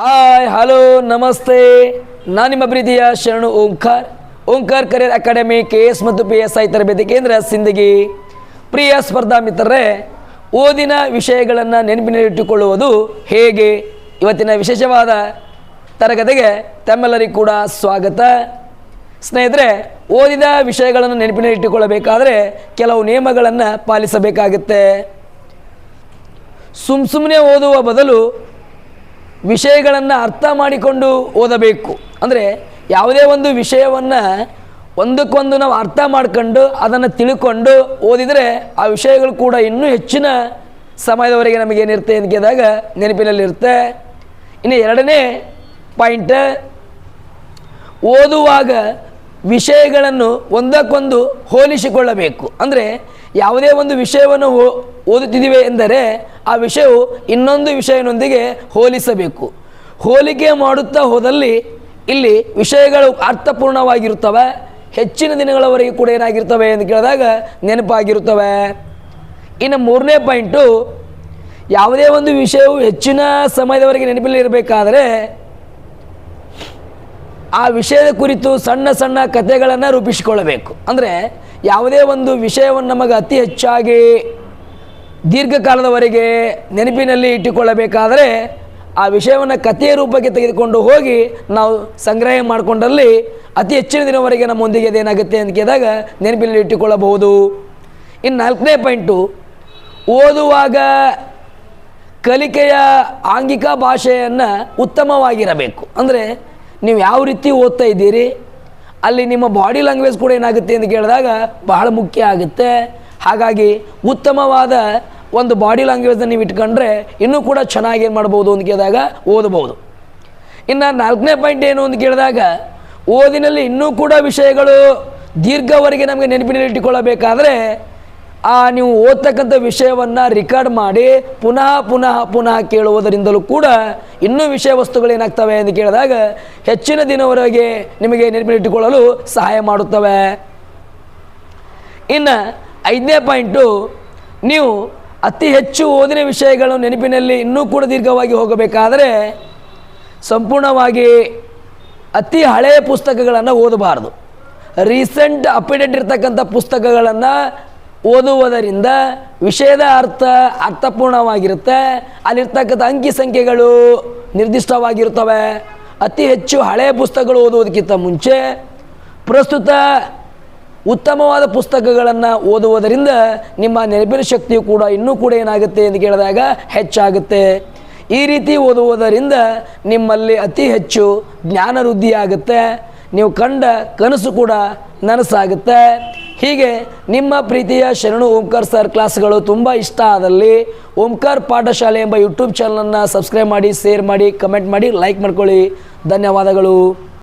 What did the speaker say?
Hi hello ನಮಸ್ತೆ ನಾನು ನಿಮ್ಮ ಪ್ರೀತಿಯ Sharanu Omkar. Omkar career academy K S ಮತ್ತು ಪಿ ಎಸ್ ಐ ತರಬೇತಿ ಕೇಂದ್ರ ಸಿಂದಗಿ. ಪ್ರಿಯ ಸ್ಪರ್ಧಾ ಮಿತ್ರರೇ, ಓದಿನ ವಿಷಯಗಳನ್ನು ನೆನಪಿನಲ್ಲಿಟ್ಟುಕೊಳ್ಳುವುದು ಹೇಗೆ? ಇವತ್ತಿನ ವಿಶೇಷವಾದ ತರಗತಿಗೆ ತಮ್ಮೆಲ್ಲರಿಗೂ ಕೂಡ ಸ್ವಾಗತ. ಸ್ನೇಹಿತರೆ, ಓದಿದ ವಿಷಯಗಳನ್ನು ನೆನಪಿನಲ್ಲಿಟ್ಟುಕೊಳ್ಳಬೇಕಾದರೆ ಕೆಲವು ನಿಯಮಗಳನ್ನು ಪಾಲಿಸಬೇಕಾಗುತ್ತೆ. ಸುಮ್ ಸುಮ್ಮನೆ ಓದುವ ಬದಲು ವಿಷಯಗಳನ್ನು ಅರ್ಥ ಮಾಡಿಕೊಂಡು ಓದಬೇಕು. ಅಂದರೆ ಯಾವುದೇ ಒಂದು ವಿಷಯವನ್ನು ಒಂದಕ್ಕೊಂದು ನಾವು ಅರ್ಥ ಮಾಡ್ಕೊಂಡು ಅದನ್ನು ತಿಳ್ಕೊಂಡು ಓದಿದರೆ ಆ ವಿಷಯಗಳು ಕೂಡ ಇನ್ನೂ ಹೆಚ್ಚಿನ ಸಮಯದವರೆಗೆ ನಮಗೇನಿರುತ್ತೆ ಅಂತ ಕೇಳಿದಾಗ ನೆನಪಿನಲ್ಲಿರುತ್ತೆ. ಇನ್ನು ಎರಡನೇ ಪಾಯಿಂಟ್, ಓದುವಾಗ ವಿಷಯಗಳನ್ನು ಒಂದಕ್ಕೊಂದು ಹೋಲಿಸಿಕೊಳ್ಳಬೇಕು. ಅಂದರೆ ಯಾವುದೇ ಒಂದು ವಿಷಯವನ್ನು ಓದುತ್ತಿದ್ದೀವಿ ಎಂದರೆ ಆ ವಿಷಯವು ಇನ್ನೊಂದು ವಿಷಯನೊಂದಿಗೆ ಹೋಲಿಸಬೇಕು. ಹೋಲಿಕೆ ಮಾಡುತ್ತಾ ಹೋದಲ್ಲಿ ಇಲ್ಲಿ ವಿಷಯಗಳು ಅರ್ಥಪೂರ್ಣವಾಗಿರುತ್ತವೆ, ಹೆಚ್ಚಿನ ದಿನಗಳವರೆಗೆ ಕೂಡ ಏನಾಗಿರ್ತವೆ ಎಂದು ಕೇಳಿದಾಗ ನೆನಪಾಗಿರುತ್ತವೆ. ಇನ್ನು ಮೂರನೇ ಪಾಯಿಂಟು ಯಾವುದೇ ಒಂದು ವಿಷಯವು ಹೆಚ್ಚಿನ ಸಮಯದವರೆಗೆ ನೆನಪಲ್ಲಿ ಇರಬೇಕಾದರೆ, ಆ ವಿಷಯದ ಕುರಿತು ಸಣ್ಣ ಸಣ್ಣ ಕಥೆಗಳನ್ನು ರೂಪಿಸಿಕೊಳ್ಳಬೇಕು. ಅಂದರೆ ಯಾವುದೇ ಒಂದು ವಿಷಯವನ್ನು ನಮಗೆ ಅತಿ ಹೆಚ್ಚಾಗಿ ದೀರ್ಘಕಾಲದವರೆಗೆ ನೆನಪಿನಲ್ಲಿ ಇಟ್ಟುಕೊಳ್ಳಬೇಕಾದರೆ ಆ ವಿಷಯವನ್ನು ಕಥೆಯ ರೂಪಕ್ಕೆ ತೆಗೆದುಕೊಂಡು ಹೋಗಿ ನಾವು ಸಂಗ್ರಹ ಮಾಡಿಕೊಂಡಲ್ಲಿ ಅತಿ ಹೆಚ್ಚಿನ ದಿನವರೆಗೆ ನಮ್ಮೊಂದಿಗೆ ಅದೇನಾಗುತ್ತೆ ಅಂತ ಕೇಳಿದಾಗ ನೆನಪಿನಲ್ಲಿ ಇಟ್ಟುಕೊಳ್ಳಬಹುದು. ಇನ್ನು ನಾಲ್ಕನೇ ಪಾಯಿಂಟು, ಓದುವಾಗ ಕಲಿಕೆಯ ಆಂಗಿಕ ಭಾಷೆಯನ್ನು ಉತ್ತಮವಾಗಿರಬೇಕು. ಅಂದರೆ ನೀವು ಯಾವ ರೀತಿ ಓದ್ತಾ ಇದ್ದೀರಿ, ಅಲ್ಲಿ ನಿಮ್ಮ ಬಾಡಿ ಲ್ಯಾಂಗ್ವೇಜ್ ಕೂಡ ಏನಾಗುತ್ತೆ ಅಂತ ಕೇಳಿದಾಗ ಬಹಳ ಮುಖ್ಯ ಆಗುತ್ತೆ. ಹಾಗಾಗಿ ಉತ್ತಮವಾದ ಒಂದು ಬಾಡಿ ಲ್ಯಾಂಗ್ವೇಜನ್ನು ನೀವು ಇಟ್ಕೊಂಡ್ರೆ ಇನ್ನೂ ಕೂಡ ಚೆನ್ನಾಗಿ ಏನು ಮಾಡ್ಬೋದು ಅಂತ ಕೇಳಿದಾಗ ಓದಬಹುದು. ಇನ್ನು ನಾಲ್ಕನೇ ಪಾಯಿಂಟ್ ಏನು ಅಂತ ಕೇಳಿದಾಗ ಓದಿನಲ್ಲಿ ಇನ್ನೂ ಕೂಡ ವಿಷಯಗಳು ದೀರ್ಘವರೆಗೆ ನಮಗೆ ನೆನಪಿನಲ್ಲಿ ಇಟ್ಟುಕೊಳ್ಳಬೇಕಾದ್ರೆ ಆ ನೀವು ಓದ್ತಕ್ಕಂಥ ವಿಷಯವನ್ನು ರೆಕಾರ್ಡ್ ಮಾಡಿ ಪುನಃ ಪುನಃ ಪುನಃ ಕೇಳುವುದರಿಂದಲೂ ಕೂಡ ಇನ್ನೂ ವಿಷಯ ವಸ್ತುಗಳು ಏನಾಗ್ತವೆ ಅಂತ ಕೇಳಿದಾಗ ಹೆಚ್ಚಿನ ದಿನವರೆಗೆ ನಿಮಗೆ ನೆನಪಿನಲ್ಲಿಟ್ಟುಕೊಳ್ಳಲು ಸಹಾಯ ಮಾಡುತ್ತವೆ. ಇನ್ನು ಐದನೇ ಪಾಯಿಂಟು ನೀವು ಅತಿ ಹೆಚ್ಚು ಓದಿನ ವಿಷಯಗಳು ನೆನಪಿನಲ್ಲಿ ಇನ್ನೂ ಕೂಡ ದೀರ್ಘವಾಗಿ ಹೋಗಬೇಕಾದರೆ ಸಂಪೂರ್ಣವಾಗಿ ಅತಿ ಹಳೆಯ ಪುಸ್ತಕಗಳನ್ನು ಓದಬಾರ್ದು. ರೀಸೆಂಟ್ ಅಪ್ಡೇಟ್ ಇರ್ತಕ್ಕಂಥ ಪುಸ್ತಕಗಳನ್ನು ಓದುವುದರಿಂದ ವಿಷಯದ ಅರ್ಥ ಅರ್ಥಪೂರ್ಣವಾಗಿರುತ್ತೆ. ಅಲ್ಲಿರ್ತಕ್ಕಂಥ ಅಂಕಿ ಸಂಖ್ಯೆಗಳು ನಿರ್ದಿಷ್ಟವಾಗಿರ್ತವೆ ಅತಿ ಹೆಚ್ಚು ಹಳೆಯ ಪುಸ್ತಕಗಳು ಓದುವುದಕ್ಕಿಂತ ಮುಂಚೆ ಪ್ರಸ್ತುತ ಉತ್ತಮವಾದ ಪುಸ್ತಕಗಳನ್ನು ಓದುವುದರಿಂದ ನಿಮ್ಮ ನೆನಪಿನ ಶಕ್ತಿಯು ಕೂಡ ಇನ್ನೂ ಕೂಡ ಏನಾಗುತ್ತೆ ಎಂದು ಕೇಳಿದಾಗ ಹೆಚ್ಚಾಗುತ್ತೆ. ಈ ರೀತಿ ಓದುವುದರಿಂದ ನಿಮ್ಮಲ್ಲಿ ಅತಿ ಹೆಚ್ಚು ಜ್ಞಾನ ವೃದ್ಧಿಯಾಗುತ್ತೆ ನೀವು ಕಂಡ ಕನಸು ಕೂಡ ನನಸಾಗುತ್ತೆ. ಹೀಗೆ ನಿಮ್ಮ ಪ್ರೀತಿಯ ಶರಣು ಓಂಕಾರ್ ಸರ್ ಕ್ಲಾಸ್ಗಳು ತುಂಬ ಇಷ್ಟ ಆದಲ್ಲಿ ಓಂಕಾರ್ ಪಾಠಶಾಲೆ ಎಂಬ ಯೂಟ್ಯೂಬ್ ಚಾನಲನ್ನು ಸಬ್ಸ್ಕ್ರೈಬ್ ಮಾಡಿ, ಶೇರ್ ಮಾಡಿ, ಕಮೆಂಟ್ ಮಾಡಿ, ಲೈಕ್ ಮಾಡ್ಕೊಳ್ಳಿ. ಧನ್ಯವಾದಗಳು.